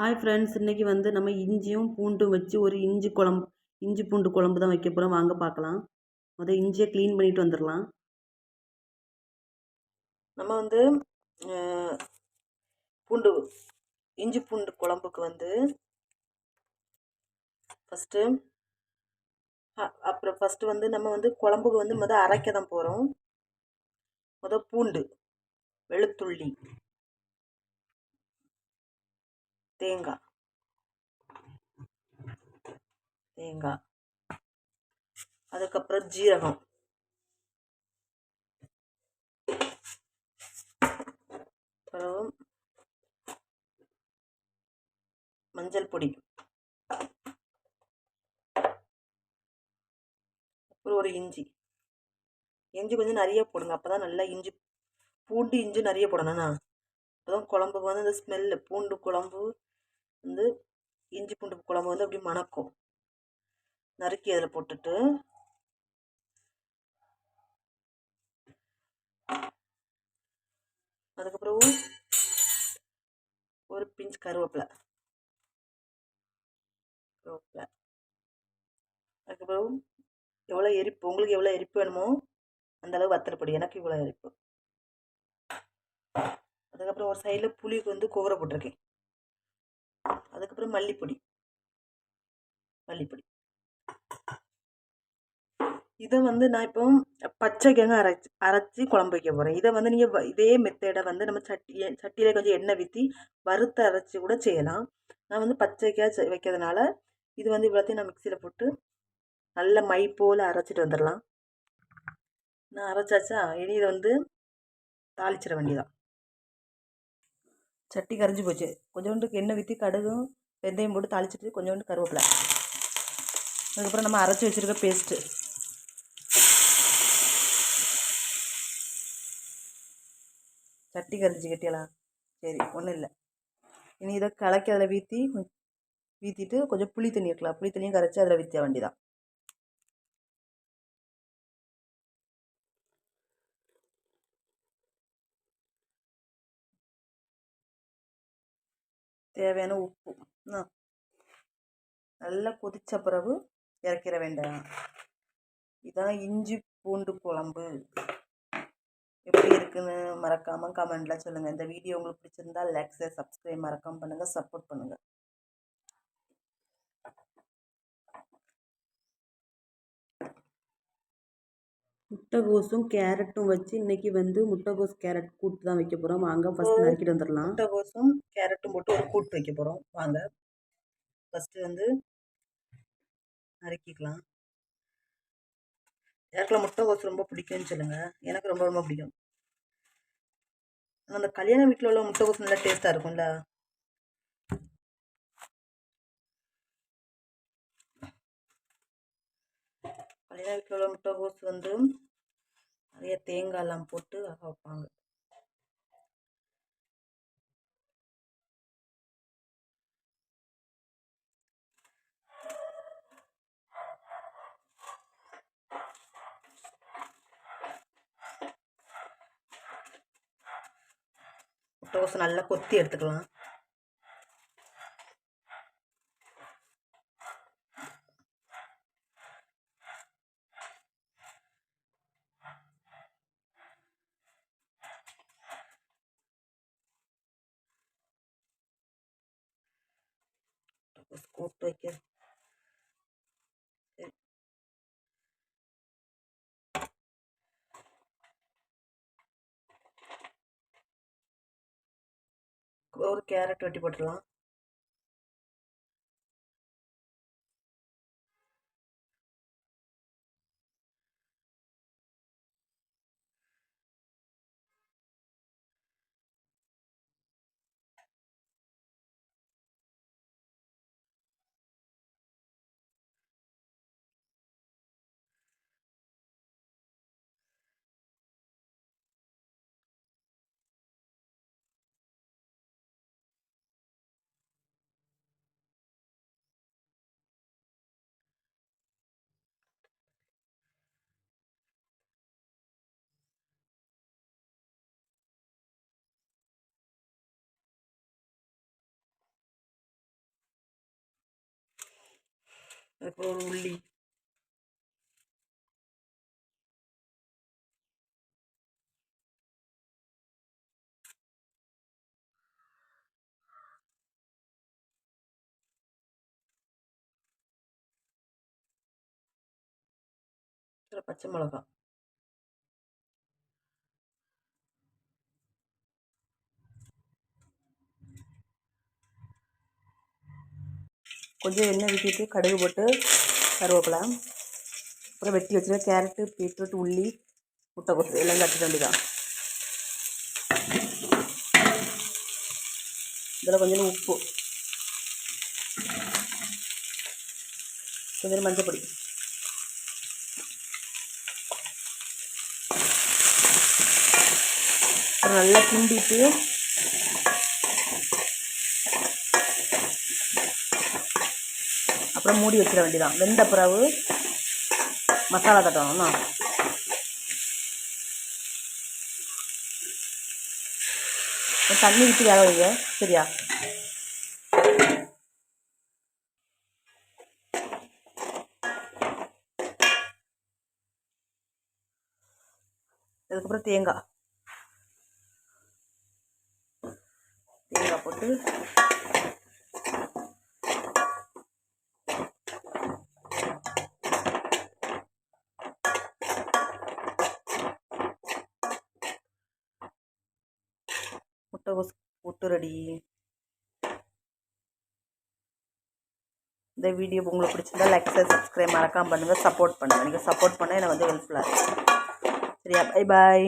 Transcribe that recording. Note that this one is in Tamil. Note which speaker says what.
Speaker 1: ஹாய் ஃப்ரெண்ட்ஸ் இன்றைக்கி வந்து நம்ம இஞ்சியும் பூண்டும் வச்சு ஒரு இஞ்சி குழம்பு இஞ்சி பூண்டு குழம்பு தான் வைக்க போகிறோம் வாங்க பார்க்கலாம். முதல் இஞ்சியை க்ளீன் பண்ணிட்டு வந்துடலாம். நம்ம வந்து பூண்டு இஞ்சி பூண்டு குழம்புக்கு வந்து ஃபஸ்ட்டு அப்புறம் ஃபஸ்ட்டு வந்து நம்ம வந்து குழம்புக்கு வந்து முதல் அரைக்க தான் போகிறோம் முதல் பூண்டு வெளுத்துள்ளி. தேங்காய் தேங்காய் அதுக்கப்புறம் ஜீரகம் அப்புறம் மஞ்சள் பொடி。அப்புறம் ஒரு இஞ்சி。இஞ்சி கொஞ்சம் நிறைய போடுங்க. அப்போ தான் நல்லா இஞ்சி பூண்டு இஞ்சி நிறைய போடணும்ண்ணா அப்போ தான் குழம்புக்கு வந்து அந்த ஸ்மெல்லு பூண்டு குழம்பு வந்து இஞ்சி பூண்டு குழம்பு வந்து அப்படியே மணக்கும். நறுக்கி அதில் போட்டுட்டு அதுக்கப்புறம் ஒரு பிஞ்ச் கருவேப்பிலை. கருவேப்பிலை. அதுக்கப்புறம் எவ்வளோ எரிப்பு உங்களுக்கு எவ்வளோ எரிப்பு வேணுமோ அந்தளவு அளவு எனக்கு இவ்வளோ எரிப்பு. அதுக்கப்புறம் ஒரு சைடில் புளிக்கு வந்து குவரை போட்டிருக்கேன். அதுக்கப்புறம் மல்லிப்பொடி. மல்லிப்பொடி. இதை வந்து நான் இப்போ பச்சைக்கங்க அரைச்சி அரைச்சி குழம்பு வைக்க போகிறேன் இதை வந்து நீங்கள் இதே மெத்தேடை வந்து நம்ம சட்டி சட்டியில் கொஞ்சம் எண்ணெய் ஊற்றி வறுத்து அரைச்சி கூட செய்யலாம். நான் வந்து பச்சைக்காய் வைக்கிறதுனால இது வந்து இவ்வளோத்தையும் நான் மிக்சியில் போட்டு நல்ல மை போல் அரைச்சிட்டு வந்துடலாம் நான் அரைச்சாச்சா? இனி இதை வந்து தாளிச்சிட வேண்டியதான் சட்டி கரைஞ்சி போச்சு. கொஞ்சோண்டு எண்ணெய் ஊற்றி கடுகும் வெந்தயம் போட்டு தாளிச்சிட்டு கொஞ்சோண்டு கருவேப்பிலை. அதுக்கப்புறம் நம்ம அரைச்சி வச்சுருக்க பேஸ்ட்டு சட்டி கரைஞ்சி கட்டியலாம் சரி ஒன்றும் இல்லை. இனி இதை கலக்கி அதில் வீற்றி வீற்றிட்டு கொஞ்சம் புளி தண்ணி இருக்கலாம் புளி தண்ணியும் கரைச்சி அதில் விற்ற வேண்டிதான் தேவையான உப்பு. நல்லா கொதித்த பிறகு இறக்கிற வேண்டாம் இதான் இஞ்சி பூண்டு குழம்பு. எப்படி இருக்குன்னு மறக்காமல் கமெண்டில் சொல்லுங்கள் இந்த வீடியோ உங்களுக்கு பிடிச்சிருந்தா லைக் சப்ஸ்கிரைப் மறக்காமல் பண்ணுங்கள் சப்போர்ட் பண்ணுங்கள் முட்டைகோஸும் கேரட்டும் வச்சு இன்னைக்கு வந்து முட்டைகோஸ் கேரட் கூட்டு தான் வைக்க போகிறோம் வாங்க ஃபஸ்ட் நறுக்கிட்டு வந்துடலாம் முட்டைகோஸும் கேரட்டும் போட்டு ஒரு கூட்டு வைக்க போகிறோம் வாங்க. ஃபஸ்ட்டு வந்து நறுக்கிக்கலாம். யாருக்கெல்லாம் முட்டைகோஸ் ரொம்ப பிடிக்கும்னு சொல்லுங்கள் எனக்கு ரொம்ப ரொம்ப பிடிக்கும். அந்த கல்யாண வீட்டில் உள்ள முட்டைகோஸ் நல்லா டேஸ்ட்டாக இருக்கும்ல. கல்யாண கிலோ உள்ள முட்டைகோஸ் வந்து நிறைய தேங்காயெல்லாம் போட்டு வேக வைப்பாங்க. முட்டைகோஸ் நல்லா கொத்தி எடுத்துக்கலாம். கூட்டு வைக்க ஒரு கேரட் வெட்டி போட்டுடலாம். அதுக்கப்புறம் ஒரு உள்ளி அப்புறம் பச்சை மிளகா கொஞ்சம் எண்ணெய் ஊற்றிட்டு கடுகு போட்டு கருவேப்பிலை அப்புறம் வெட்டி வச்சுருக்க கேரட்டு பீட்ரூட் உள்ளி முட்டை கொத்து எல்லாம் கட்டிட வேண்டியதான் இதில் கொஞ்சம் உப்பு. கொஞ்சம் மஞ்சள் பொடி. நல்லா கிண்டிட்டு மூடி வச்சிட வேண்டியதான் வெந்த பிறகு மசாலா தட்டணும்னா. தண்ணி விட்டு வேக வைங்க. சரியா? அதுக்கப்புறம் தேங்காய். தேங்காய் போட்டு முட்டைகோஸ் புட்டு ரெடி இந்த வீடியோ உங்களுக்கு பிடிச்சிருந்தா லைக் சப்ஸ்கிரைப் மறக்காமல் பண்ணுங்கள் சப்போர்ட் பண்ணுங்கள் நீங்கள் சப்போர்ட் பண்ணால் எனக்கு வந்து ஹெல்ப்ஃபுல்லாக இருக்கும். சரியா? Bye bye